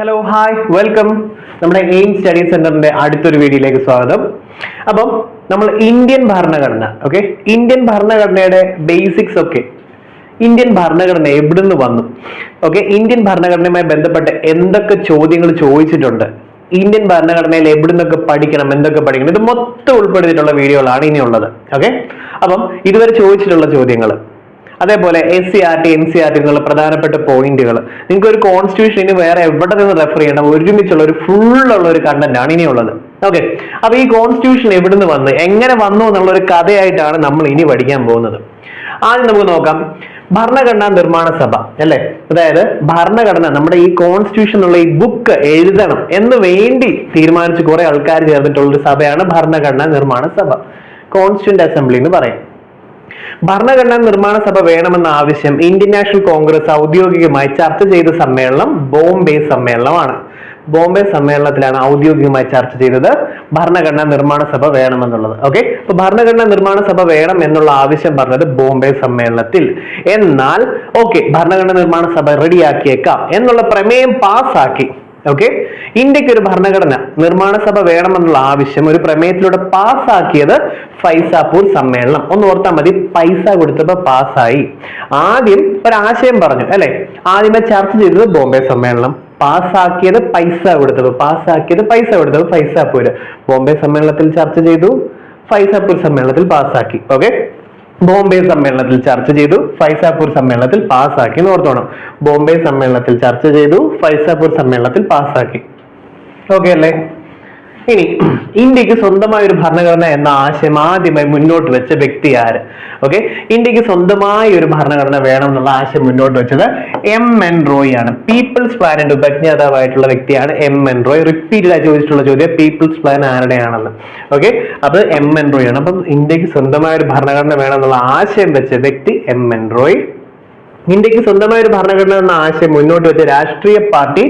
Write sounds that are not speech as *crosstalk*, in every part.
Hello hi welcome നമ്മുടെ aim study സെന്ററിന്റെ അടുത്തൊരു വീഡിയോയിലേക്ക് സ്വാഗതം. അപ്പം നമ്മൾ ഇന്ത്യൻ ഭരണഘടന ഓക്കെ ഇന്ത്യൻ ഭരണഘടനയുടെ ബേസിക്സ് ഒക്കെ ഇന്ത്യൻ ഭരണഘടന എവിടുന്ന് വന്നു? ഓക്കെ ഇന്ത്യൻ ഭരണഘടനയുമായി ബന്ധപ്പെട്ട് എന്തൊക്കെ ചോദ്യങ്ങൾ ചോദിച്ചിട്ടുണ്ട്? ഇന്ത്യൻ ഭരണഘടനയിൽ എവിടെ നിന്നൊക്കെ പഠിക്കണം എന്തൊക്കെ പഠിക്കണം? ഇത് മൊത്തം ഉൾപ്പെടുത്തിയിട്ടുള്ള വീഡിയോകളാണ് ഇനിയുള്ളത് ഓക്കെ അപ്പം ഇതുവരെ ചോദിച്ചിട്ടുള്ള ചോദ്യങ്ങൾ അതേപോലെ S C R T N C R T എന്നുള്ള പ്രധാനപ്പെട്ട പോയിന്റുകൾ നിങ്ങൾക്ക് ഒരു കോൺസ്റ്റിറ്റ്യൂഷൻ ഇനി വേറെ എവിടെ നിന്ന് റെഫർ ചെയ്യണം? ഒരുമിച്ചുള്ള ഒരു ഫുൾ ഉള്ള ഒരു കണ്ടന്റ് ആണ് ഇനിയുള്ളത്. ഓക്കെ അപ്പൊ ഈ കോൺസ്റ്റിറ്റ്യൂഷൻ എവിടുന്ന് വന്ന് എങ്ങനെ വന്നു എന്നുള്ള ഒരു കഥയായിട്ടാണ് നമ്മൾ ഇനി പഠിക്കാൻ പോകുന്നത്. ആദ്യം നമുക്ക് നോക്കാം. ഭരണഘടനാ നിർമ്മാണ സഭ അല്ലെ? അതായത് ഭരണഘടന നമ്മുടെ ഈ കോൺസ്റ്റിറ്റ്യൂഷൻ ഉള്ള ഈ ബുക്ക് എഴുതണം എന്ന് വേണ്ടി തീരുമാനിച്ച് കുറെ ആൾക്കാർ ചേർന്നിട്ടുള്ള ഒരു സഭയാണ് ഭരണഘടനാ നിർമ്മാണ സഭ. കോൺസ്റ്റിറ്റ്യൂന്റ് അസംബ്ലി എന്ന് പറയും. ഭരണഘടനാ നിർമ്മാണ സഭ വേണമെന്ന ആവശ്യം ഇന്ത്യൻ നാഷണൽ കോൺഗ്രസ് ഔദ്യോഗികമായി ചർച്ച ചെയ്ത സമ്മേളനം ബോംബെ സമ്മേളനമാണ്. ബോംബെ സമ്മേളനത്തിലാണ് ഔദ്യോഗികമായി ചർച്ച ചെയ്തത് ഭരണഘടനാ നിർമ്മാണ സഭ വേണമെന്നുള്ളത്. ഓക്കെ അപ്പൊ ഭരണഘടനാ നിർമ്മാണ സഭ വേണം എന്നുള്ള ആവശ്യം പറഞ്ഞത് ബോംബെ സമ്മേളനത്തിൽ. എന്നാൽ ഓക്കെ ഭരണഘടനാ നിർമ്മാണ സഭ റെഡിയാക്കിയേക്കാം എന്നുള്ള പ്രമേയം പാസ്സാക്കി ഓക്കെ ഇന്ത്യയ്ക്ക് ഒരു ഭരണഘടന നിർമ്മാണ സഭ വേണമെന്നുള്ള ആവശ്യം ഒരു പ്രമേയത്തിലൂടെ പാസ്സാക്കിയത് ഫൈസാപൂർ സമ്മേളനം. ഒന്ന് ഓർത്താൽ മതി പൈസ കൊടുത്തപ്പോ പാസ്സായി. ആദ്യം ഒരാശയം പറഞ്ഞു അല്ലെ? ആദ്യമേ ചർച്ച ചെയ്തത് ബോംബെ സമ്മേളനം. പാസ്സാക്കിയത് പൈസ കൊടുത്തത് പാസ്സാക്കിയത് പൈസ കൊടുത്തത് ഫൈസാപൂര്. ബോംബെ സമ്മേളനത്തിൽ ചർച്ച ചെയ്തു ഫൈസാപൂർ സമ്മേളനത്തിൽ പാസ്സാക്കി. ഓക്കെ ബോംബെ സമ്മേളനത്തിൽ ചർച്ച ചെയ്തു ഫൈസാപൂർ സമ്മേളനത്തിൽ പാസ്സാക്കി എന്ന് ഓർത്തോണം. ബോംബെ സമ്മേളനത്തിൽ ചർച്ച ചെയ്തു ഫൈസാപൂർ സമ്മേളനത്തിൽ പാസ്സാക്കി. ഓക്കെ അല്ലേ? ഇനി ഇന്ത്യയ്ക്ക് സ്വന്തമായ ഒരു ഭരണഘടന എന്ന ആശയം ആദ്യമായി മുന്നോട്ട് വെച്ച വ്യക്തി ആര്? ഓക്കെ ഇന്ത്യയ്ക്ക് സ്വന്തമായ ഒരു ഭരണഘടന വേണം എന്നുള്ള ആശയം മുന്നോട്ട് വെച്ചത് എം എൻ റോയ് ആണ്. പീപ്പിൾസ് പ്ലാനിന്റെ ഉപജ്ഞാതാവായിട്ടുള്ള വ്യക്തിയാണ് എം എൻ റോയ്. റിപ്പീറ്റഡ് ആയി ചോദിച്ചിട്ടുള്ള ചോദ്യം പീപ്പിൾസ് പ്ലാൻ ആരുടെയാണെന്ന്. ഓക്കെ അത് എം എൻ റോയ് ആണ്. അപ്പം ഇന്ത്യയ്ക്ക് സ്വന്തമായ ഒരു ഭരണഘടന വേണം എന്നുള്ള ആശയം വെച്ച വ്യക്തി എം എൻ റോയ്. ഇന്ത്യയ്ക്ക് സ്വന്തമായ ഒരു ഭരണഘടന എന്ന ആശയം മുന്നോട്ട് വെച്ച രാഷ്ട്രീയ പാർട്ടി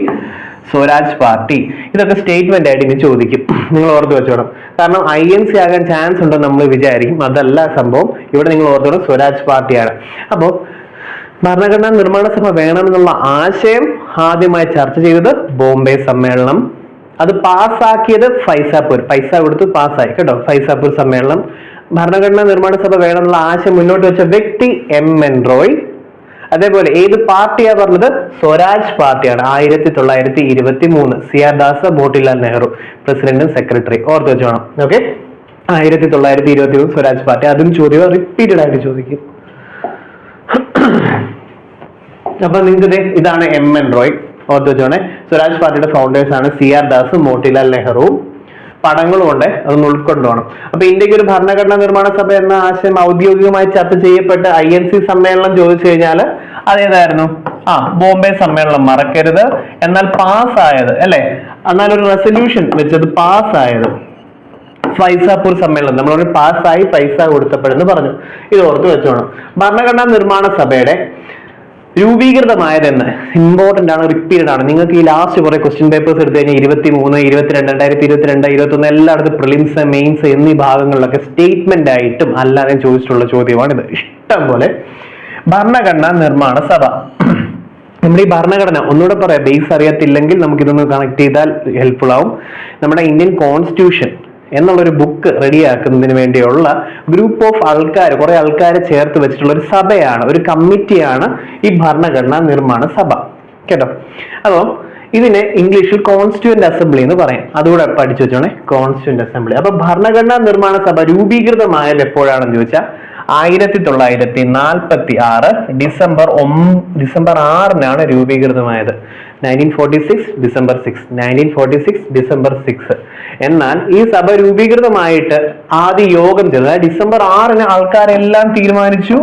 സ്വരാജ് പാർട്ടി. ഇതൊക്കെ സ്റ്റേറ്റ്മെന്റ് ആയിട്ട് ഇനി ചോദിക്കും. നിങ്ങൾ ഓർത്ത് വെച്ചോണം. കാരണം ഐ എൻ സി ആകാൻ ചാൻസ് ഉണ്ടെന്ന് നമ്മൾ വിചാരിക്കും. അതല്ല സംഭവം. ഇവിടെ നിങ്ങൾ ഓർത്തോണം സ്വരാജ് പാർട്ടിയാണ്. അപ്പോൾ ഭരണഘടനാ നിർമ്മാണ സഭ വേണമെന്നുള്ള ആശയം ആദ്യമായി ചർച്ച ചെയ്തത് ബോംബെ സമ്മേളനം. അത് പാസ്സാക്കിയത് ഫൈസാപൂർ. പൈസ കൊടുത്ത് പാസ്സായി. കേട്ടോ ഫൈസാപൂർ സമ്മേളനം. ഭരണഘടനാ നിർമ്മാണ സഭ വേണമെന്നുള്ള ആശയം മുന്നോട്ട് വെച്ച വ്യക്തി എം എൻ റോയ്. അതേപോലെ ഏത് പാർട്ടിയാ പറഞ്ഞത്? സ്വരാജ് പാർട്ടിയാണ്. ആയിരത്തി തൊള്ളായിരത്തി ഇരുപത്തി മൂന്ന് സി ആർ ദാസ് മോട്ടിലാൽ നെഹ്റു പ്രസിഡന്റും സെക്രട്ടറി. ഓർത്ത് വെച്ചോണം ഓക്കെ? ആയിരത്തി തൊള്ളായിരത്തി ഇരുപത്തി മൂന്ന് സ്വരാജ് പാർട്ടി. അതും ചോദ്യം റിപ്പീറ്റഡ് ആയിട്ട് ചോദിക്കും. അപ്പൊ നിങ്ങൾക്ക് ഇതാണ് എം എൻ റോയ് ഓർത്ത് വെച്ചോണേ സ്വരാജ് പാർട്ടിയുടെ ഫൗണ്ടേഴ്സ് ആണ് സി ആർ ദാസും മോട്ടിലാൽ നെഹ്റുവും. പടങ്ങളും ഉണ്ട് അതൊന്ന് ഉൾക്കൊണ്ടുപോകണം. അപ്പൊ ഇന്ത്യയ്ക്ക് ഒരു ഭരണഘടനാ നിർമ്മാണ സഭ എന്ന ആശയം ഔദ്യോഗികമായി ചർച്ച ചെയ്യപ്പെട്ട ഐ എൻ സി സമ്മേളനം ചോദിച്ചു കഴിഞ്ഞാൽ അതേതായിരുന്നു? ആ ബോംബെ സമ്മേളനം മറക്കരുത്. എന്നാൽ പാസ്സായത് അല്ലെ? എന്നാൽ ഒരു റെസൊല്യൂഷൻ വെച്ചത് പാസ്സായത്. ഫൈസാപൂർ സമ്മേളനം നമ്മൾ പാസ്സായി പൈസ കൊടുത്തപ്പോഴെന്ന് പറഞ്ഞു. ഇത് ഓർത്ത് വെച്ചോണം. ഭരണഘടനാ നിർമ്മാണ സഭയുടെ രൂപീകൃതമായതെന്ന്. ഇമ്പോർട്ടന്റ് ആണ് റിപ്പീറ്റഡ് ആണ്. നിങ്ങൾക്ക് ഈ ലാസ്റ്റ് കുറെ ക്വസ്റ്റ്യൻ പേപ്പേഴ്സ് എടുത്തു കഴിഞ്ഞാൽ ഇരുപത്തി മൂന്ന് ഇരുപത്തിരണ്ട് രണ്ടായിരത്തി ഇരുപത്തിരണ്ട് ഇരുപത്തൊന്ന് എല്ലായിടത്തും പ്രിലിംസ് മെയിൻസ് എന്നീ ഭാഗങ്ങളിലൊക്കെ സ്റ്റേറ്റ്മെന്റ് ആയിട്ടും അല്ലാതെ ചോദിച്ചിട്ടുള്ള ചോദ്യമാണ് ഇത്. ഇഷ്ടം പോലെ. ഭരണഘടന നിർമ്മാണ സഭ. നമ്മുടെ ഈ ഭരണഘടന ഒന്നുകൂടെ പറയാം. ബേസ് അറിയത്തില്ലെങ്കിൽ നമുക്ക് ഇതൊന്ന് കണക്ട് ചെയ്താൽ ഹെൽപ്ഫുൾ ആവും. നമ്മുടെ ഇന്ത്യൻ കോൺസ്റ്റിറ്റ്യൂഷൻ എന്നുള്ളൊരു ബുക്ക് റെഡിയാക്കുന്നതിന് വേണ്ടിയുള്ള ഗ്രൂപ്പ് ഓഫ് ആൾക്കാർ കുറെ ആൾക്കാരെ ചേർത്ത് വെച്ചിട്ടുള്ള ഒരു സഭയാണ് ഒരു കമ്മിറ്റിയാണ് ഈ ഭരണഘടനാ നിർമ്മാണ സഭ. കേട്ടോ? അപ്പം ഇതിനെ ഇംഗ്ലീഷിൽ കോൺസ്റ്റിറ്റ്യൂന്റ് അസംബ്ലി എന്ന് പറയും. അതുകൂടെ പഠിച്ചു വെച്ചോണേ കോൺസ്റ്റിറ്റ്യൂന്റ് അസംബ്ലി അപ്പൊ ഭരണഘടനാ നിർമ്മാണ സഭ രൂപീകൃതമായത് എപ്പോഴാണെന്ന് ചോദിച്ചാൽ ആയിരത്തി തൊള്ളായിരത്തി നാൽപ്പത്തി ആറ് ഡിസംബർ ഒം ഡിസംബർ ആറിനാണ് രൂപീകൃതമായത്. Nineteen forty six December six nineteen forty six December six എന്നാൽ ഈ സഭ രൂപീകൃതമായിട്ട് ആദ്യ യോഗം അതായത് ഡിസംബർ ആറിന് ആൾക്കാരെല്ലാം തീരുമാനിച്ചു.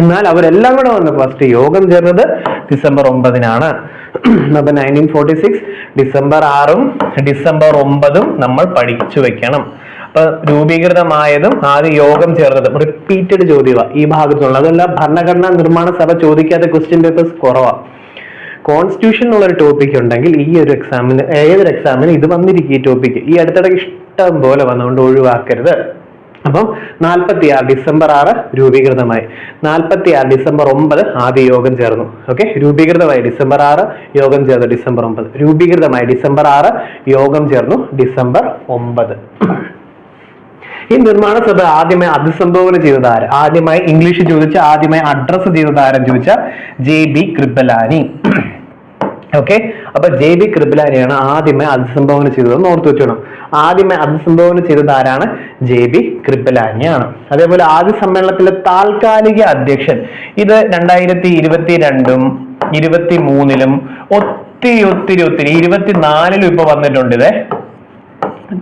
എന്നാൽ അവരെല്ലാം കൂടെ വന്ന് ഫസ്റ്റ് യോഗം ചേർന്നത് ഡിസംബർ ഒമ്പതിനാണ്. അപ്പൊ നയന്റീൻ ഫോർട്ടി സിക്സ് ഡിസംബർ ആറും ഡിസംബർ ഒമ്പതും നമ്മൾ പഠിച്ചു വെക്കണം. അപ്പൊ രൂപീകൃതമായതും ആദ്യം യോഗം ചേർന്നതും റിപ്പീറ്റഡ് ചോദ്യമാണ് ഈ ഭാഗത്തുള്ള അതല്ല ഭരണഘടനാ നിർമ്മാണ സഭ ചോദിക്കാത്ത ക്വസ്റ്റ്യൻ പേപ്പേഴ്സ് കുറവാണ് കോൺസ്റ്റിറ്റ്യൂഷൻ എന്നുള്ളൊരു ടോപ്പിക് ഉണ്ടെങ്കിൽ ഈ ഒരു എക്സാമിന് ഏതൊരു എക്സാമിന് ഇത് വന്നിരിക്കും ഈ ടോപ്പിക് ഈ അടുത്തിടെ ഇഷ്ടം പോലെ വന്നുകൊണ്ട് ഒഴിവാക്കരുത്. അപ്പം നാൽപ്പത്തി ആറ് ഡിസംബർ ആറ് രൂപീകൃതമായി. നാൽപ്പത്തി ആറ് ഡിസംബർ ഒമ്പത് ആദ്യ യോഗം ചേർന്നു. ഓക്കെ രൂപീകൃതമായി ഡിസംബർ ആറ് യോഗം ചേർന്നു ഡിസംബർ ഒമ്പത്. രൂപീകൃതമായി ഡിസംബർ ആറ് യോഗം ചേർന്നു ഡിസംബർ ഒമ്പത്. ഈ നിർമ്മാണ സഭ ആദ്യമായി അഭിസംബോധന ചെയ്തത് ആര്? ആദ്യമായി ഇംഗ്ലീഷ് ചോദിച്ച ആദ്യമായി അഡ്രസ് ചെയ്തത് ആരെന്ന് ചോദിച്ച ജെ ബി കൃപലാനി. ഓക്കെ അപ്പൊ ജെ ബി കൃപലാനിയാണ് ആദ്യമേ അഭിസംബോധന ചെയ്തതെന്ന് ഓർത്തു വെച്ചോണം. ആദ്യമേ അഭിസംബോധന ചെയ്തത് ആരാണ്? ജെ ബി കൃപലാനിയാണ് അതേപോലെ ആദ്യ സമ്മേളനത്തിലെ താൽക്കാലിക അധ്യക്ഷൻ ഇത് രണ്ടായിരത്തി ഇരുപത്തി രണ്ടും ഇരുപത്തി മൂന്നിലും ഒത്തിരി ഒത്തിരി ഒത്തിരി ഇരുപത്തിനാലിലും ഇപ്പൊ വന്നിട്ടുണ്ട് ഇതേ.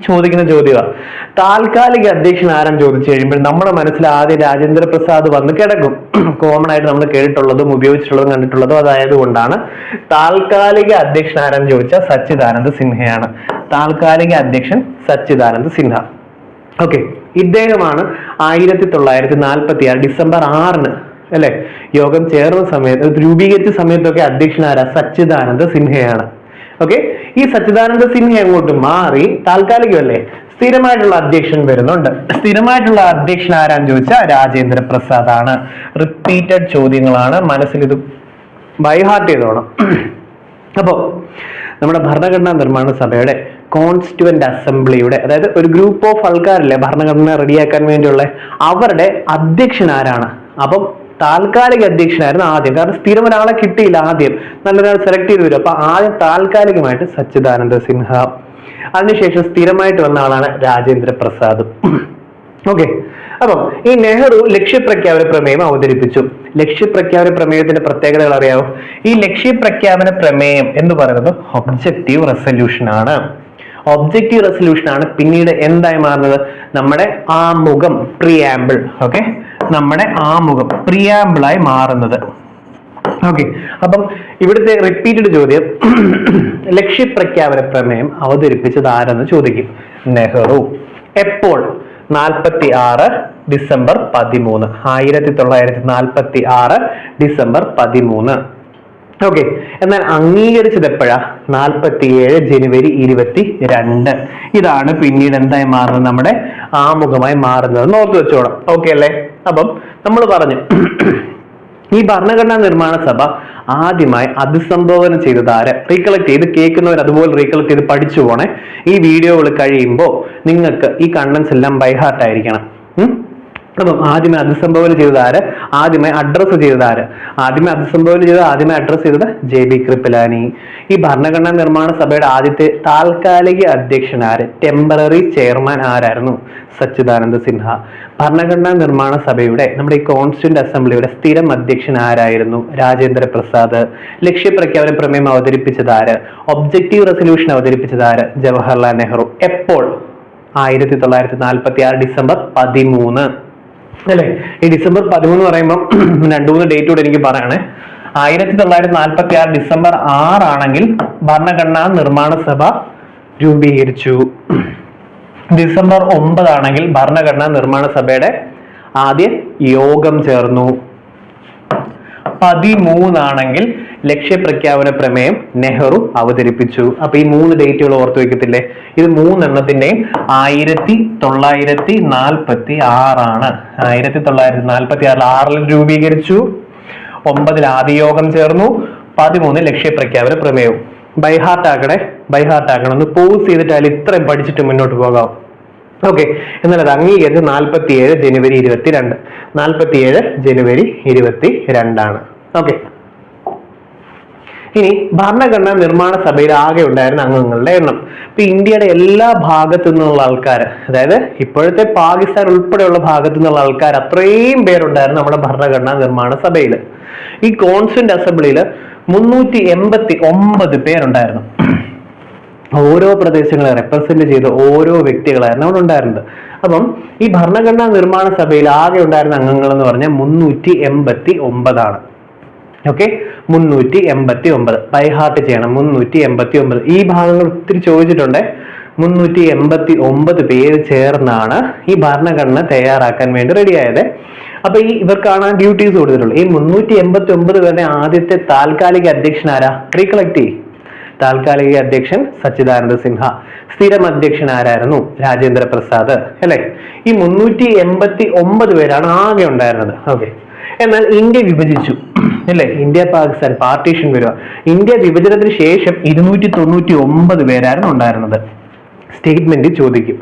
ചോദിക്കുന്ന ചോദ്യമാണ് താൽക്കാലിക അധ്യക്ഷൻ ആരാന്ന് ചോദിച്ചു കഴിയുമ്പോൾ നമ്മുടെ മനസ്സിൽ ആദ്യം രാജേന്ദ്ര പ്രസാദ് വന്ന് കിടക്കും. *clears throat* കോമൺ ആയിട്ട് നമ്മൾ കേട്ടിട്ടുള്ളതും ഉപയോഗിച്ചിട്ടുള്ളതും കണ്ടിട്ടുള്ളതും അതായത് കൊണ്ടാണ് താൽക്കാലിക അധ്യക്ഷൻ ആരാന്ന് ചോദിച്ച സച്ചിദാനന്ദ സിൻഹയാണ്. താൽക്കാലിക അധ്യക്ഷൻ സച്ചിദാനന്ദ സിൻഹ. ഓക്കെ ഇദ്ദേഹമാണ് ആയിരത്തി തൊള്ളായിരത്തി നാൽപ്പത്തി ആറ് ഡിസംബർ ആറിന് അല്ലെ? യോഗം ചേർന്ന സമയത്ത് രൂപീകരിച്ച സമയത്തൊക്കെ അധ്യക്ഷനാരാ സച്ചിദാനന്ദ സിൻഹയാണ്. ഓക്കെ ഈ സച്ചിദാനന്ദ സിൻഹ അങ്ങോട്ട് മാറി താൽക്കാലികമല്ലേ? സ്ഥിരമായിട്ടുള്ള അധ്യക്ഷൻ വരുന്നുണ്ട്. സ്ഥിരമായിട്ടുള്ള അധ്യക്ഷൻ ആരാന്ന് ചോദിച്ചാൽ രാജേന്ദ്ര പ്രസാദ് ആണ്. റിപ്പീറ്റഡ് ചോദ്യങ്ങളാണ്. മനസ്സിൽ ഇത് ബൈഹാർട്ട് ചെയ്തോണം. അപ്പോ നമ്മുടെ ഭരണഘടനാ നിർമ്മാണ സഭയുടെ കോൺസ്റ്റിറ്റ്യുവന്റ് അസംബ്ലിയുടെ അതായത് ഒരു ഗ്രൂപ്പ് ഓഫ് ആൾക്കാരല്ലേ ഭരണഘടന റെഡിയാക്കാൻ വേണ്ടിയുള്ള അവരുടെ അധ്യക്ഷൻ ആരാണ്? അപ്പം താൽക്കാലിക അധ്യക്ഷനായിരുന്നു ആദ്യം. കാരണം സ്ഥിരം ഒരാളെ കിട്ടിയില്ല ആദ്യം. നല്ലൊരാൾ സെലക്ട് ചെയ്ത് വരും. അപ്പൊ ആദ്യം താൽക്കാലികമായിട്ട് സച്ചിദാനന്ദ സിൻഹ. അതിനുശേഷം സ്ഥിരമായിട്ട് വന്ന ആളാണ് രാജേന്ദ്ര പ്രസാദ്. *clears throat* ഓക്കെ അപ്പം ഈ നെഹ്റു ലക്ഷ്യപ്രഖ്യാപന പ്രമേയം അവതരിപ്പിച്ചു. ലക്ഷ്യപ്രഖ്യാപന പ്രമേയത്തിന്റെ പ്രത്യേകതകൾ അറിയാമോ ഈ ലക്ഷ്യപ്രഖ്യാപന പ്രമേയം എന്ന് പറയുന്നത് ഒബ്ജക്റ്റീവ് റെസൊല്യൂഷൻ ആണ്. ഒബ്ജക്റ്റീവ് റെസൊല്യൂഷൻ ആണ് പിന്നീട് എന്തായി മാറുന്നത്? നമ്മുടെ ആമുഖം പ്രിയാമ്പിൾ ഓക്കെ നമ്മുടെ ആമുഖം പ്രിയാമ്പിളായി മാറുന്നത്. ഓക്കെ അപ്പം ഇവിടുത്തെ റിപ്പീറ്റഡ് ചോദ്യം ലക്ഷ്യപ്രഖ്യാപന പ്രമേയം അവതരിപ്പിച്ചത് ആരെന്ന് ചോദിക്കും. നെഹ്റു. എപ്പോൾ? നാൽപ്പത്തി ആറ് ഡിസംബർ പതിമൂന്ന്. ആയിരത്തി തൊള്ളായിരത്തി നാൽപ്പത്തി ആറ് ഡിസംബർ പതിമൂന്ന്. ഓക്കെ എന്നാൽ അംഗീകരിച്ചത് എപ്പോഴാ നാൽപ്പത്തിയേഴ് ജനുവരി ഇരുപത്തി രണ്ട് ഇതാണ് പിന്നീട് എന്തായി മാറുന്നത്? നമ്മുടെ ആമുഖമായി മാറുന്നത്. നോക്കി വെച്ചോളാം ഓക്കെ അല്ലേ? അപ്പം നമ്മൾ പറഞ്ഞു. ഈ ഭരണഘടനാ നിർമ്മാണ സഭ ആദ്യമായി അഭിസംബോധന ചെയ്തത് ആരെ? റീകളക്ട് ചെയ്ത് കേൾക്കുന്നവർ അതുപോലെ റീകളക്ട് ചെയ്ത് പഠിച്ചു പോണേ. ഈ വീഡിയോകൾ കഴിയുമ്പോൾ നിങ്ങൾക്ക് ഈ കണ്ടൻസ് എല്ലാം ബൈഹാർട്ട് ആയിരിക്കണം. ഉം? അപ്പം ആദ്യമേ അഭിസംബോധന ചെയ്തത് ആര്? ആദ്യമേ അഡ്രസ്സ് ചെയ്തത് ആര്? ആദ്യമേ അഭിസംബോധന ചെയ്തത് ആദ്യമേ അഡ്രസ്സ് ചെയ്തത് ജെ ബി കൃപലാനി ഈ ഭരണഘടനാ നിർമ്മാണ സഭയുടെ ആദ്യത്തെ താൽക്കാലിക അധ്യക്ഷൻ ആര്? ടെമ്പററി ചെയർമാൻ ആരായിരുന്നു? സച്ചിദാനന്ദ സിൻഹ. ഭരണഘടനാ നിർമ്മാണ സഭയുടെ നമ്മുടെ ഈ കോൺസ്റ്റിറ്റ്യൂന്റ് അസംബ്ലിയുടെ സ്ഥിരം അധ്യക്ഷൻ ആരായിരുന്നു? രാജേന്ദ്ര പ്രസാദ്. ലക്ഷ്യപ്രഖ്യാപന പ്രമേയം അവതരിപ്പിച്ചത് ആര്? ഒബ്ജക്റ്റീവ് റെസൊല്യൂഷൻ അവതരിപ്പിച്ചത് ആര്? ജവഹർലാൽ നെഹ്റു. എപ്പോൾ? ആയിരത്തി തൊള്ളായിരത്തി നാൽപ്പത്തി ആറ് ഡിസംബർ പതിമൂന്ന്. അല്ലേ? ഈ ഡിസംബർ പതിമൂന്ന് പറയുമ്പോൾ *clears throat* രണ്ടു മൂന്ന് ഡേറ്റ് കൂടെ എനിക്ക് പറയണേ. ആയിരത്തി തൊള്ളായിരത്തി നാൽപ്പത്തി ആറ് ഡിസംബർ ആറാണെങ്കിൽ ഭരണഘടനാ നിർമ്മാണ സഭ രൂപീകരിച്ചു. ഡിസംബർ ഒമ്പതാണെങ്കിൽ ഭരണഘടനാ നിർമ്മാണ സഭയുടെ ആദ്യ യോഗം ചേർന്നു. പതിമൂന്നാണെങ്കിൽ ലക്ഷ്യപ്രഖ്യാപന പ്രമേയം നെഹ്റു അവതരിപ്പിച്ചു. അപ്പൊ ഈ മൂന്ന് ഡേറ്റുകൾ ഓർത്തു വെക്കത്തില്ലേ? ഇത് മൂന്നെണ്ണത്തിന്റെയും ആയിരത്തി തൊള്ളായിരത്തി നാൽപ്പത്തി ആറാണ് ആയിരത്തി തൊള്ളായിരത്തി നാൽപ്പത്തി ആറിൽ ആറിൽ രൂപീകരിച്ചു. ഒമ്പതിൽ ആദ്യ യോഗം ചേർന്നു. പതിമൂന്ന് ലക്ഷ്യപ്രഖ്യാപന പ്രമേയവും ബൈഹാർട്ട് ആക്കണേ ബൈഹാർട്ട് ആക്കണം ഒന്ന് പോസ് ചെയ്തിട്ടാൽ ഇത്രയും പഠിച്ചിട്ട് മുന്നോട്ട് പോകാം. ഓക്കെ എന്നാൽ അത് അംഗീകരിച്ച് നാൽപ്പത്തിയേഴ് ജനുവരി ഇരുപത്തിരണ്ട്. നാൽപ്പത്തിയേഴ് ജനുവരി ഇരുപത്തി രണ്ടാണ് ഓക്കെ ഇനി ഭരണഘടനാ നിർമ്മാണ സഭയിൽ ആകെ ഉണ്ടായിരുന്ന അംഗങ്ങളുടെ എണ്ണം. ഇപ്പൊ ഇന്ത്യയുടെ എല്ലാ ഭാഗത്തു നിന്നുള്ള ആൾക്കാർ അതായത് ഇപ്പോഴത്തെ പാകിസ്ഥാൻ ഉൾപ്പെടെയുള്ള ഭാഗത്തു നിന്നുള്ള ആൾക്കാർ അത്രയും പേരുണ്ടായിരുന്നു നമ്മുടെ ഭരണഘടനാ നിർമ്മാണ സഭയിൽ. ഈ കോൺസ്റ്റന്റ് അസംബ്ലിയിൽ മുന്നൂറ്റി എൺപത്തി ഒമ്പത് പേരുണ്ടായിരുന്നു. ഓരോ പ്രദേശങ്ങളെ റെപ്രസെന്റ് ചെയ്ത ഓരോ വ്യക്തികളായിരുന്നു അവിടെ ഉണ്ടായിരുന്നത് അപ്പം ഈ ഭരണഘടനാ നിർമ്മാണ സഭയിൽ ആകെ ഉണ്ടായിരുന്ന അംഗങ്ങൾ എന്ന് പറഞ്ഞാൽ മുന്നൂറ്റി എൺപത്തി ഒമ്പതാണ്. ഓക്കെ മുന്നൂറ്റി എൺപത്തി ഒമ്പത്. ബൈഹാർട്ട് ചെയ്യണം. മുന്നൂറ്റി എൺപത്തി ഒമ്പത്. ഈ ഭാഗങ്ങൾ ഒത്തിരി ചോദിച്ചിട്ടുണ്ട്. മുന്നൂറ്റി എൺപത്തി ഒമ്പത് പേര് ചേർന്നാണ് ഈ ഭരണഘടന തയ്യാറാക്കാൻ വേണ്ടി റെഡിയായത് അപ്പൊ ഈ ഇവർക്കാണ് ഡ്യൂട്ടീസ് കൊടുത്തിട്ടുള്ളത്. ഈ മുന്നൂറ്റി എൺപത്തി ഒമ്പത് പേരുടെ ആദ്യത്തെ താൽക്കാലിക അധ്യക്ഷൻ ആരാ? റീകളക്ട് ചെയ്യും താൽക്കാലിക അധ്യക്ഷൻ സച്ചിദാനന്ദ സിൻഹ. സ്ഥിരം അധ്യക്ഷൻ ആരായിരുന്നു? രാജേന്ദ്ര പ്രസാദ് അല്ലെ? ഈ മുന്നൂറ്റി എൺപത്തി ഒമ്പത് പേരാണ് ആകെ ഉണ്ടായിരുന്നത്. ഓക്കെ. എന്നാൽ ഇന്ത്യ വിഭജിച്ചു. അല്ലേ? ഇന്ത്യ പാകിസ്ഥാൻ പാർട്ടീഷൻ വരിക. ഇന്ത്യ വിഭജനത്തിന് ശേഷം ഇരുന്നൂറ്റി തൊണ്ണൂറ്റി ഒമ്പത് പേരായിരുന്നു ഉണ്ടായിരുന്നത്. സ്റ്റേറ്റ്മെന്റ് ചോദിക്കും.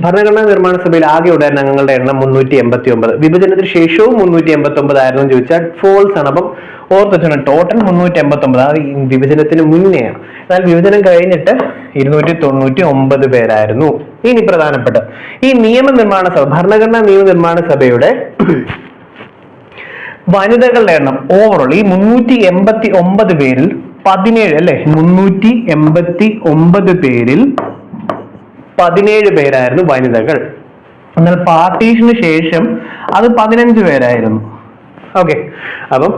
ഭരണഘടനാ നിർമ്മാണ സഭയിൽ ആകെ ഉണ്ടായിരുന്ന അംഗങ്ങളുടെ എണ്ണം മുന്നൂറ്റി എൺപത്തി ഒമ്പത് വിഭജനത്തിന് ശേഷവും മുന്നൂറ്റി എൺപത്തി ഒമ്പത് ആയിരുന്നു ചോദിച്ചാൽ ഫോൾസ് ആണ്. അപ്പം ഓർത്തിട്ടുണ്ട് ടോട്ടൽ മുന്നൂറ്റി എൺപത്തി ഒമ്പത് അത് വിഭജനത്തിന് മുന്നെയാണ്. എന്നാൽ വിഭജനം കഴിഞ്ഞിട്ട് ഇരുന്നൂറ്റി തൊണ്ണൂറ്റി ഒമ്പത് പേരായിരുന്നു ഇനി പ്രധാനപ്പെട്ട ഈ നിയമനിർമ്മാണ സഭ ഭരണഘടനാ നിയമനിർമ്മാണ സഭയുടെ വനിതകളുടെ എണ്ണം ഓവറോൾ ഈ മുന്നൂറ്റി എൺപത്തി ഒമ്പത് പേരിൽ പതിനേഴ് അല്ലെ? മുന്നൂറ്റി എൺപത്തി ഒമ്പത് പേരിൽ പതിനേഴ് പേരായിരുന്നു വനിതകൾ. എന്നാൽ പാർട്ടീഷന് ശേഷം അത് പതിനഞ്ച് പേരായിരുന്നു. ഓക്കെ അപ്പം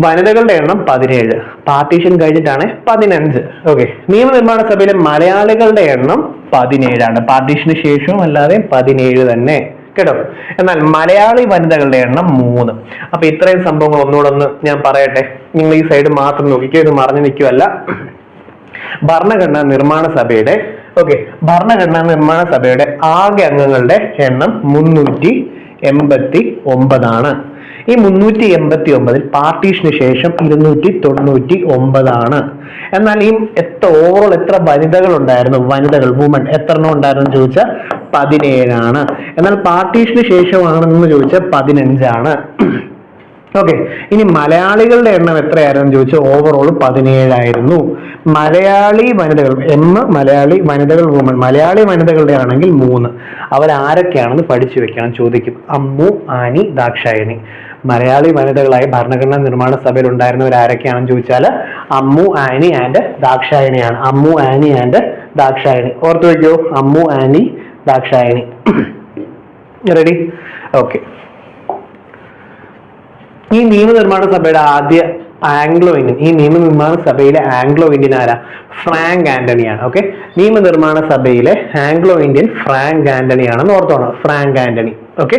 വനിതകളുടെ എണ്ണം പതിനേഴ്. പാർട്ടീഷൻ കഴിഞ്ഞിട്ടാണ് പതിനഞ്ച്. ഓക്കെ നിയമനിർമ്മാണ സഭയിലെ മലയാളികളുടെ എണ്ണം പതിനേഴാണ്. പാർട്ടീഷന് ശേഷവും അല്ലാതെ പതിനേഴ് തന്നെ. കേട്ടോ? എന്നാൽ മലയാളി വനിതകളുടെ എണ്ണം മൂന്ന്. അപ്പൊ ഇത്രയും സംഭവങ്ങൾ ഒന്നുകൂടെ ഒന്ന് ഞാൻ പറയട്ടെ. നിങ്ങൾ ഈ സൈഡ് മാത്രം നോക്കിക്കോ ഇത് മറിഞ്ഞു നിൽക്കുമല്ല ഭരണഘടനാ നിർമ്മാണ സഭയുടെ ഓക്കെ ഭരണഘടനാ നിർമ്മാണ സഭയുടെ ആകെ അംഗങ്ങളുടെ എണ്ണം മുന്നൂറ്റി എൺപത്തി ഒമ്പതാണ്. ഈ മുന്നൂറ്റി എൺപത്തി ഒമ്പതിൽ പാർട്ടീഷന് ശേഷം ഇരുന്നൂറ്റി തൊണ്ണൂറ്റി ഒമ്പതാണ് എന്നാൽ ഈ എത്ര ഓവറോൾ എത്ര വനിതകൾ ഉണ്ടായിരുന്നു വനിതകൾ വുമൺ എത്ര എണ്ണം ഉണ്ടായിരുന്നു ചോദിച്ചാൽ പതിനേഴാണ്. എന്നാൽ പാർട്ടീഷന് ശേഷമാണെന്ന് ചോദിച്ചാൽ പതിനഞ്ചാണ്. ഓക്കെ ഇനി മലയാളികളുടെ എണ്ണം എത്രയായിരുന്നു ചോദിച്ചാൽ ഓവറോൾ പതിനേഴായിരുന്നു. മലയാളി വനിതകൾ എം മലയാളി വനിതകൾ വുമൺ മലയാളി വനിതകളുടെ ആണെങ്കിൽ മൂന്ന്. അവരാരൊക്കെയാണെന്ന് പഠിച്ചു വെക്കണം ചോദിക്കും. അമ്മു ആനി ദാക്ഷായണി. മലയാളി വനിതകളായി ഭരണഘടനാ നിർമ്മാണ സഭയിൽ ഉണ്ടായിരുന്നവർ ആരൊക്കെയാണെന്ന് ചോദിച്ചാൽ Ammu Annie and ദാക്ഷായണിയാണ്. Ammu Annie and Dakshayani. ഓർത്തു വയ്ക്കോ Ammu Annie Dakshayani. *coughs* Ready okay ഈ നിയമനിർമ്മാണ സഭയുടെ ആദ്യ ആംഗ്ലോ ഇന്ത്യൻ ഈ നിയമനിർമ്മാണ സഭയിലെ ആംഗ്ലോ ഇന്ത്യൻ ആരാ? ഫ്രാങ്ക് ആന്റണിയാണ് ഓക്കെ? നിയമനിർമ്മാണ സഭയിലെ ആംഗ്ലോ ഇന്ത്യൻ ഫ്രാങ്ക് ആന്റണി ആണെന്ന് ഓർത്തോണം. Frank Anthony okay?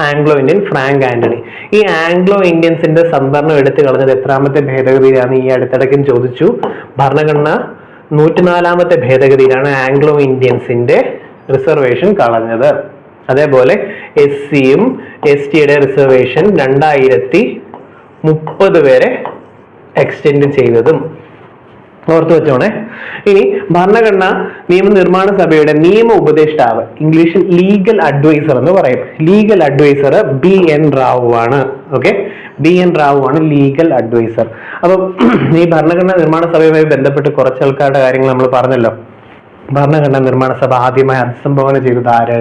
Anglo Indian Frank Anthony. ഈ ആംഗ്ലോ ഇന്ത്യൻസിന്റെ സംവരണം എടുത്തു കളഞ്ഞത് എത്രാമത്തെ ഭേദഗതിയിലാണ് ഈ അടുത്തിടയ്ക്കും ചോദിച്ചു. ഭരണഘടന നൂറ്റിനാലാമത്തെ ഭേദഗതിയിലാണ് ആംഗ്ലോ ഇന്ത്യൻസിന്റെ റിസർവേഷൻ കളഞ്ഞത്. അതേപോലെ എസ് സിയും എസ് ടിയുടെ റിസർവേഷൻ രണ്ടായിരത്തി മുപ്പത് വരെ എക്സ്റ്റെൻഡ് ചെയ്തതും. ഓർത്തു വെച്ചോണേ. ഇനി ഭരണഘടന നിയമനിർമ്മാണ സഭയുടെ നിയമ ഉപദേഷ്ടാവ് ഇംഗ്ലീഷിൽ ലീഗൽ അഡ്വൈസർ എന്ന് പറയും. Legal adviser B N Rau ആണ്. ഓക്കെ ബി എൻ റാവു ആണ് ലീഗൽ അഡ്വൈസർ അപ്പം ഈ ഭരണഘടന നിർമ്മാണ സഭയുമായി ബന്ധപ്പെട്ട് കുറച്ച് ആൾക്കാരുടെ കാര്യങ്ങൾ നമ്മൾ പറഞ്ഞല്ലോ. ഭരണഘടന നിർമ്മാണ സഭ ആദ്യമായി അഭിസംബോധന ചെയ്തത് ആര്?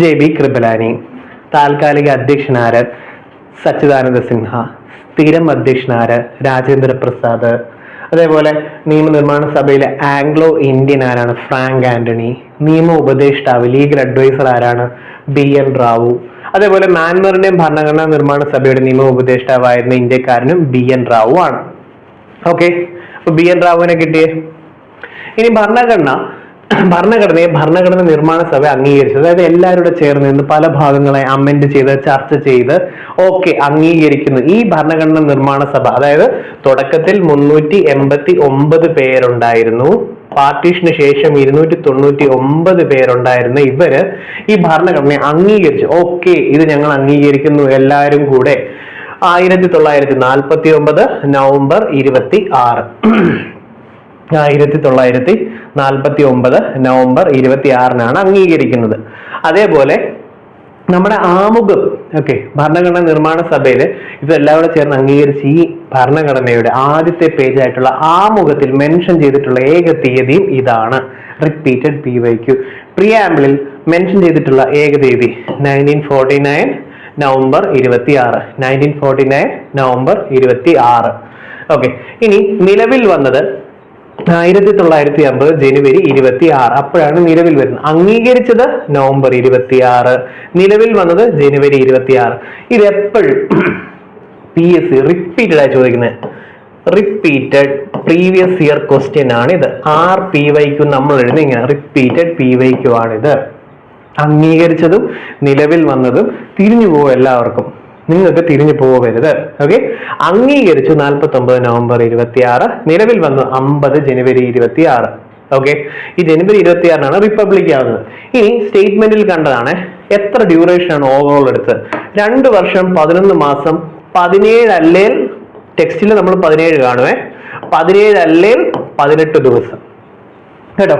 ജെ ബി കൃപലാനി താൽക്കാലിക അധ്യക്ഷനാര് സച്ചിദാനന്ദ സിൻഹ സ്ഥിരം അധ്യക്ഷനാര് രാജേന്ദ്ര പ്രസാദ്. അതേപോലെ നിയമനിർമ്മാണ സഭയിലെ ആംഗ്ലോ ഇന്ത്യൻ ആരാണ്? Frank Anthony. നിയമ ഉപദേഷ്ടാവ് ലീഗൽ അഡ്വൈസർ ആരാണ്? B N Rau. അതേപോലെ മ്യാൻമറിന്റെയും ഭരണഘടനാ നിർമ്മാണ സഭയുടെ നിയമ ഉപദേഷ്ടാവായിരുന്ന ഇന്ത്യക്കാരനും ബി എൻ റാവു ആണ്. ഓക്കെ അപ്പൊ ബി എൻ റാവുവിനെ കിട്ടിയേ? ഇനി ഭരണഘടന. ഭരണഘടനയെ ഭരണഘടന നിർമ്മാണ സഭ അംഗീകരിച്ചു അതായത് എല്ലാവരുടെ ചേർന്ന് നിന്ന് പല ഭാഗങ്ങളെ അമെൻഡ് ചെയ്ത് ചർച്ച ചെയ്ത് ഓക്കെ അംഗീകരിക്കുന്നു. ഈ ഭരണഘടന നിർമ്മാണ സഭ അതായത് തുടക്കത്തിൽ മുന്നൂറ്റി എൺപത്തി ഒമ്പത് പേരുണ്ടായിരുന്നു. പാർട്ടീഷന് ശേഷം ഇരുന്നൂറ്റി തൊണ്ണൂറ്റി ഒമ്പത് പേരുണ്ടായിരുന്ന ഇവർ ഈ ഭരണഘടനയെ അംഗീകരിച്ചു. ഓക്കെ ഇത് ഞങ്ങൾ അംഗീകരിക്കുന്നു എല്ലാവരും കൂടെ. ആയിരത്തി തൊള്ളായിരത്തി നാൽപ്പത്തി ഒമ്പത് നവംബർ ഇരുപത്തി ആറ് ആയിരത്തി തൊള്ളായിരത്തി നാൽപ്പത്തി ഒമ്പത് നവംബർ ഇരുപത്തി ആറിനാണ് അംഗീകരിക്കുന്നത്. അതേപോലെ നമ്മുടെ ആമുഖം ഓക്കെ ഭരണഘടനാ നിർമ്മാണ സഭയിൽ ഇതെല്ലാം കൂടെ ചേർന്ന് അംഗീകരിച്ച് ഈ ഭരണഘടനയുടെ ആദ്യത്തെ പേജ് ആയിട്ടുള്ള ആമുഖത്തിൽ മെൻഷൻ ചെയ്തിട്ടുള്ള ഏക തീയതിയും ഇതാണ്. റിപ്പീറ്റഡ് പി വൈ ക്യു പ്രിയാമ്പിളിൽ മെൻഷൻ ചെയ്തിട്ടുള്ള ഏക തീയതി നയന്റീൻ ഫോർട്ടി നയൻ നവംബർ ഇരുപത്തി ആറ് നയന്റീൻ ഫോർട്ടി നയൻ നവംബർ ഇരുപത്തി ആറ് ഓക്കെ ഇനി നിലവിൽ വന്നത് ആയിരത്തി തൊള്ളായിരത്തി അമ്പത് ജനുവരി ഇരുപത്തി ആറ് അപ്പോഴാണ് നിലവിൽ വരുന്നത്. അംഗീകരിച്ചത് നവംബർ ഇരുപത്തി ആറ് നിലവിൽ വന്നത് ജനുവരി ഇരുപത്തി ആറ് ഇത് എപ്പോഴും പി എസ് സി റിപ്പീറ്റഡ് ആയി ചോദിക്കുന്നത്. റിപ്പീറ്റഡ് പ്രീവിയസ് ഇയർ ക്വസ്റ്റ്യൻ ആണ് ഇത് ആർ പി വൈക്കു നമ്മൾ എഴുതി ഇങ്ങനെ. റിപ്പീറ്റഡ് പി വൈക്കു ആണിത്. അംഗീകരിച്ചതും നിലവിൽ വന്നതും തിരിഞ്ഞു പോകും എല്ലാവർക്കും. നിങ്ങൾക്ക് തിരിഞ്ഞു പോകരുത്. ഓക്കെ അംഗീകരിച്ചു നാൽപ്പത്തി ഒമ്പത് നവംബർ ഇരുപത്തി ആറ് നിലവിൽ വന്നു അമ്പത് ജനുവരി ഇരുപത്തി ആറ് ഓക്കെ ഈ ജനുവരി ഇരുപത്തി ആറിനാണ് റിപ്പബ്ലിക് ആവുന്നത് ഇനി സ്റ്റേറ്റ്മെന്റിൽ കണ്ടതാണ് എത്ര ഡ്യൂറേഷൻ ആണ് ഓവറോൾ എടുത്ത് രണ്ട് വർഷം പതിനൊന്ന് മാസം പതിനേഴ് അല്ലേൽ ടെക്സ്റ്റിൽ നമ്മൾ പതിനേഴ് കാണുവേ. പതിനേഴ് അല്ലേൽ പതിനെട്ട് ദിവസം. കേട്ടോ?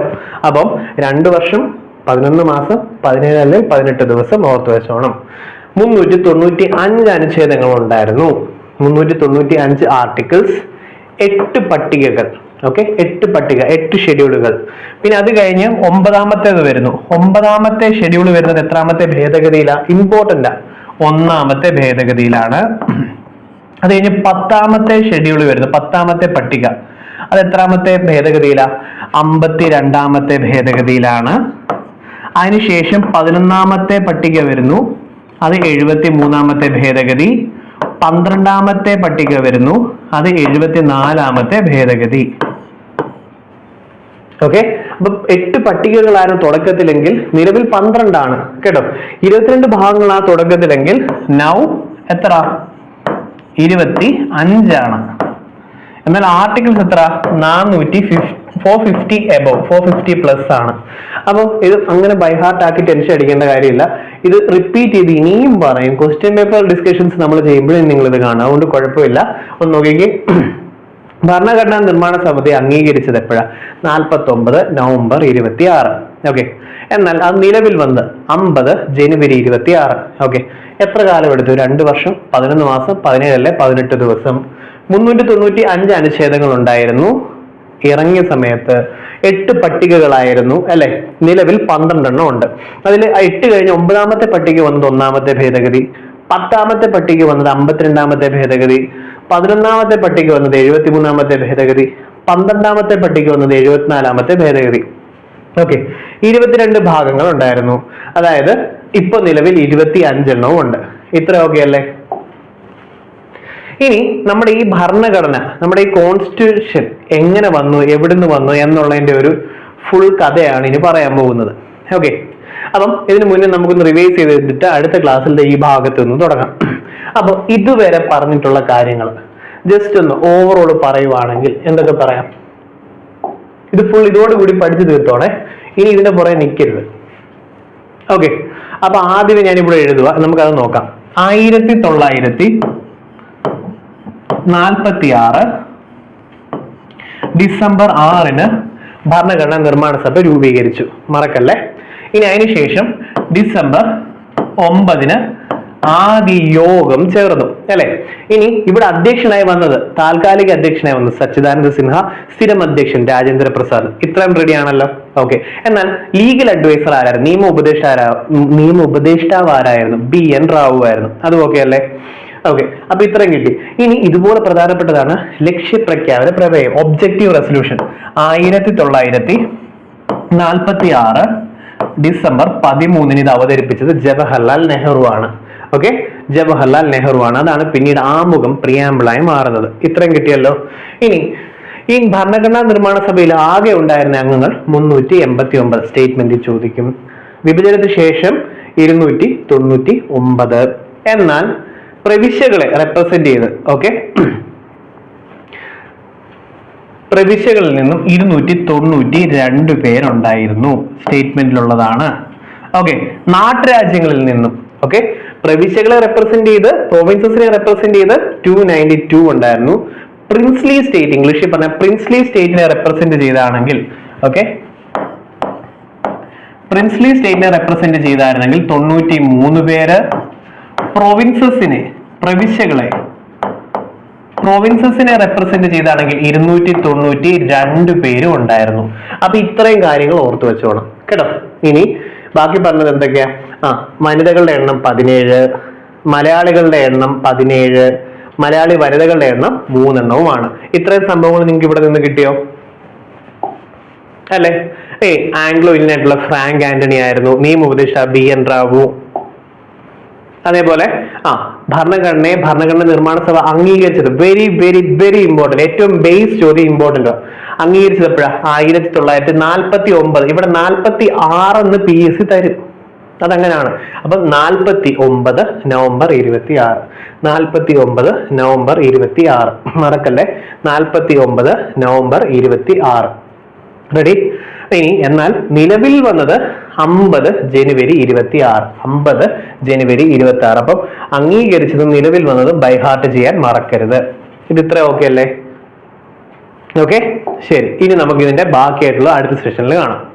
അപ്പം രണ്ട് വർഷം പതിനൊന്ന് മാസം പതിനേഴ് അല്ലെങ്കിൽ പതിനെട്ട് ദിവസം ഓർത്ത് വെച്ചോണം. മുന്നൂറ്റി തൊണ്ണൂറ്റി അഞ്ച് അനുച്ഛേദങ്ങൾ ഉണ്ടായിരുന്നു മുന്നൂറ്റി തൊണ്ണൂറ്റി അഞ്ച് ആർട്ടിക്കിൾസ് എട്ട് പട്ടികകൾ. ഓക്കെ എട്ട് പട്ടിക എട്ട് ഷെഡ്യൂളുകൾ പിന്നെ അത് കഴിഞ്ഞ് ഒമ്പതാമത്തേത് വരുന്നു. ഒമ്പതാമത്തെ ഷെഡ്യൂൾ വരുന്നത് എത്രാമത്തെ ഭേദഗതിയിലാണ് ഇമ്പോർട്ടന്റ് ഒന്നാമത്തെ ഭേദഗതിയിലാണ്. അത് കഴിഞ്ഞ് പത്താമത്തെ ഷെഡ്യൂൾ വരുന്നു. പത്താമത്തെ പട്ടിക. അത് എത്രാമത്തെ ഭേദഗതിയിലാണ് അമ്പത്തി രണ്ടാമത്തെ ഭേദഗതിയിലാണ്. അതിനുശേഷം പതിനൊന്നാമത്തെ പട്ടിക വരുന്നു. അത് എഴുപത്തി മൂന്നാമത്തെ ഭേദഗതി. പന്ത്രണ്ടാമത്തെ പട്ടിക വരുന്നു. അത് എഴുപത്തി നാലാമത്തെ ഭേദഗതി. ഓക്കെ? അപ്പൊ എട്ട് പട്ടികകളാണ് തുടക്കത്തിലെങ്കിൽ നിലവിൽ പന്ത്രണ്ടാണ്. കേട്ടോ? ഇരുപത്തിരണ്ട് ഭാഗങ്ങളാണ് തുടക്കത്തിലെങ്കിൽ നൗ എത്ര? ഇരുപത്തി അഞ്ചാണ് എന്നാൽ ആർട്ടിക്കിൾസ് എത്ര? നാനൂറ്റി four fifty above four fifty plus ആണ്. അപ്പോൾ ഇത് അങ്ങനെ ബൈ ഹാർട്ട് ആക്കി ടെൻഷൻ അടിക്കേണ്ട കാര്യമില്ല. ഇത് റിപ്പീറ്റ് ചെയ്ത് ഇനിയും പറയും. ക്വസ്റ്റ്യൻ പേപ്പർ ഡിസ്കഷൻസ് നമ്മൾ ചെയ്യുമ്പോഴും നിങ്ങൾ ഇത് കാണും. അതുകൊണ്ട് കുഴപ്പമില്ല. ഒന്ന് നോക്കിക്കേ. *clears throat* ഭരണഘടനാ നിർമ്മാണ സമിതി അംഗീകരിച്ചത് എപ്പോഴാണ് നാൽപ്പത്തി ഒമ്പത് നവംബർ ഇരുപത്തി ആറ് ഓക്കെ എന്നാൽ അത് നിലവിൽ വന്ന് അമ്പത് ജനുവരി ഇരുപത്തി ആറ് ഓക്കെ എത്ര കാലം എടുത്തു? രണ്ട് വർഷം പതിനൊന്ന് മാസം പതിനേഴ് അല്ലെ പതിനെട്ട് ദിവസം. മുന്നൂറ്റി തൊണ്ണൂറ്റി അഞ്ച് അനുച്ഛേദങ്ങൾ ഉണ്ടായിരുന്നു. ഇറങ്ങിയ സമയത്ത് എട്ട് പട്ടികകളായിരുന്നു അല്ലെ? നിലവിൽ പന്ത്രണ്ടെണ്ണം ഉണ്ട്. അതിൽ എട്ട് കഴിഞ്ഞ് ഒമ്പതാമത്തെ പട്ടിക വന്നത് ഒന്നാമത്തെ ഭേദഗതി പത്താമത്തെ പട്ടിക വന്നത് അമ്പത്തിരണ്ടാമത്തെ ഭേദഗതി പതിനൊന്നാമത്തെ പട്ടിക വന്നത് എഴുപത്തിമൂന്നാമത്തെ ഭേദഗതി പന്ത്രണ്ടാമത്തെ പട്ടിക വന്നത് എഴുപത്തിനാലാമത്തെ ഭേദഗതി. ഓക്കെ. ഇരുപത്തിരണ്ട് ഭാഗങ്ങൾ ഉണ്ടായിരുന്നു. അതായത് ഇപ്പൊ നിലവിൽ ഇരുപത്തി അഞ്ചെണ്ണവും ഉണ്ട്. ഇത്ര ഓക്കെ അല്ലേ ഇനി നമ്മുടെ ഈ ഭരണഘടന നമ്മുടെ ഈ കോൺസ്റ്റിറ്റ്യൂഷൻ എങ്ങനെ വന്നു എവിടുന്ന് വന്നു എന്നുള്ളതിന്റെ ഒരു ഫുൾ കഥയാണ് ഇനി പറയാൻ പോകുന്നത്. ഓക്കെ അപ്പം ഇതിനു മുന്നേ നമുക്കൊന്ന് റിവൈസ് ചെയ്തിട്ട് അടുത്ത ക്ലാസ്സിലെ ഈ ഭാഗത്ത് നിന്ന് തുടങ്ങാം. അപ്പോൾ ഇതുവരെ പറഞ്ഞിട്ടുള്ള കാര്യങ്ങൾ ജസ്റ്റ് ഒന്ന് ഓവറോൾ പറയുവാണെങ്കിൽ എന്തൊക്കെ പറയാം? ഇത് ഫുൾ ഇതോടുകൂടി പഠിച്ചു തീർത്തോണേ. ഇനി ഇതിന്റെ പുറകെ നിൽക്കരുത് ഓക്കെ അപ്പൊ ആദ്യമേ ഞാനിവിടെ എഴുതുക നമുക്കത് നോക്കാം. ആയിരത്തി തൊള്ളായിരത്തി നാൽപ്പത്തി ആറ് ഡിസംബർ ആറിന് ഭരണഘടനാ നിർമ്മാണ സഭ രൂപീകരിച്ചു. മറക്കല്ലേ? ഇനി അതിനുശേഷം ഡിസംബർ ഒമ്പതിന് ആദ്യ യോഗം ചേർന്നു. അല്ലെ? ഇനി ഇവിടെ അധ്യക്ഷനായി വന്നത് താൽക്കാലിക അധ്യക്ഷനായി വന്നത് സച്ചിദാനന്ദ സിൻഹ സ്ഥിരം അധ്യക്ഷൻ രാജേന്ദ്ര പ്രസാദ്. ഇത്രയും റെഡി ആണല്ലോ? ഓക്കെ എന്നാൽ ലീഗൽ അഡ്വൈസർ ആരായിരുന്നു? നിയമ ഉപദേഷ്ടാരാ നിയമ ഉപദേഷ്ടാവ് ആരായിരുന്നു? ബി എൻ റാവു ആയിരുന്നു. അതും ഓക്കെ അല്ലേ? ഓക്കെ അപ്പൊ ഇത്രയും കിട്ടി. ഇനി ഇതുപോലെ പ്രധാനപ്പെട്ടതാണ് ലക്ഷ്യപ്രഖ്യാപന പ്രമേയം ഒബ്ജക്റ്റീവ് റെസൊല്യൂഷൻ ആയിരത്തി തൊള്ളായിരത്തി നാൽപ്പത്തി ആറ് ഡിസംബർ പതിമൂന്നിന് ഇത് അവതരിപ്പിച്ചത് ജവഹർലാൽ നെഹ്റു ആണ്. ഓക്കെ ജവഹർലാൽ നെഹ്റു ആണ്. അതാണ് പിന്നീട് ആമുഖം പ്രിയാമ്പിളായി മാറുന്നത്. ഇത്രയും കിട്ടിയല്ലോ. ഇനി ഈ ഭരണഘടനാ നിർമ്മാണ സഭയിൽ ആകെ ഉണ്ടായിരുന്ന അംഗങ്ങൾ മുന്നൂറ്റി എൺപത്തി ഒമ്പത് സ്റ്റേറ്റ്മെന്റ് ചോദിക്കും. വിഭജനത്തിന് ശേഷം ഇരുന്നൂറ്റി തൊണ്ണൂറ്റി ഒമ്പത് എന്നാൽ പ്രവിശ്യകളെ റെപ്രസെന്റ് ചെയ്ത് ഓക്കെ പ്രവിശ്യകളിൽ നിന്നും ഇരുന്നൂറ്റി തൊണ്ണൂറ്റി രണ്ട് പേരുണ്ടായിരുന്നു സ്റ്റേറ്റ്മെന്റിലുള്ളതാണ് ഓക്കെ നാട്ടുരാജ്യങ്ങളിൽ നിന്നും ഓക്കെ പ്രവിശ്യകളെ റെപ്രസെന്റ് ചെയ്ത് പ്രൊവിൻസസിനെ റെപ്രസെന്റ് ചെയ്ത് ടു നയന്റി ടു ഉണ്ടായിരുന്നു. പ്രിൻസ്ലി സ്റ്റേറ്റ് ഇംഗ്ലീഷിൽ പറഞ്ഞ പ്രിൻസ്ലി സ്റ്റേറ്റിനെ റെപ്രസെന്റ് ചെയ്താണെങ്കിൽ ഓക്കെ പ്രിൻസ്ലി സ്റ്റേറ്റിനെ റെപ്രസെന്റ് ചെയ്തായിരുന്നെങ്കിൽ തൊണ്ണൂറ്റി മൂന്ന് പേര് പ്രൊവിൻസസിനെ പ്രവിശ്യകളെ. പ്രൊവിൻസസിനെ റെപ്രസെന്റ് ചെയ്താണെങ്കിൽ ഇരുന്നൂറ്റി തൊണ്ണൂറ്റി രണ്ട് പേരും ഉണ്ടായിരുന്നു. അപ്പൊ ഇത്രയും കാര്യങ്ങൾ ഓർത്തു വെച്ചോണം. കേട്ടോ? ഇനി ബാക്കി പറഞ്ഞത് എന്തൊക്കെയാ? ആ വനിതകളുടെ എണ്ണം പതിനേഴ് മലയാളികളുടെ എണ്ണം പതിനേഴ് മലയാളി വനിതകളുടെ എണ്ണം മൂന്നെണ്ണവുമാണ്. ഇത്രയും സംഭവങ്ങൾ നിങ്ങൾക്ക് ഇവിടെ നിന്ന് കിട്ടിയോ? അല്ലെ? ഏയ് ആംഗ്ലോ ഇന്ത്യൻ ആയിട്ടുള്ള ഫ്രാങ്ക് ആന്റണി ആയിരുന്നു. നിയമ ഉപദേശ ബി എൻ റാവു അതേപോലെ ആ ഭരണഘടനയെ ഭരണഘടന നിർമ്മാണ സഭ അംഗീകരിച്ചത്. വെരി വെരി വെരി ഇമ്പോർട്ടന്റ് ഏറ്റവും ബേസ് ചോദ്യം ഇമ്പോർട്ടന്റ് അംഗീകരിച്ചത് എപ്പോഴാ ആയിരത്തി തൊള്ളായിരത്തി നാൽപ്പത്തി ഒമ്പത് ഇവിടെ നാൽപ്പത്തി ആറ് എന്ന് പി എസ് സി തരും. അതങ്ങനെയാണ് അപ്പം നാൽപ്പത്തി ഒമ്പത് നവംബർ ഇരുപത്തി ആറ് നാൽപ്പത്തി ഒമ്പത് നവംബർ ഇരുപത്തി ആറ് മറക്കല്ലേ? നാൽപ്പത്തി ഒമ്പത് നവംബർ ഇരുപത്തി ആറ് റെഡി ഇനി എന്നാൽ നിലവിൽ വന്നത് അമ്പത് ജനുവരി ഇരുപത്തി ആറ് അമ്പത് ജനുവരി ഇരുപത്തി ആറ് അപ്പം അംഗീകരിച്ചതും നിലവിൽ വന്നതും ബൈഹാർട്ട് ചെയ്യാൻ മറക്കരുത്. ഇത് ഇത്ര ഓക്കെ അല്ലേ? ഓക്കെ ശരി. ഇനി നമുക്ക് ഇതിന്റെ ബാക്കിയായിട്ടുള്ള അടുത്ത സെഷനിൽ കാണാം.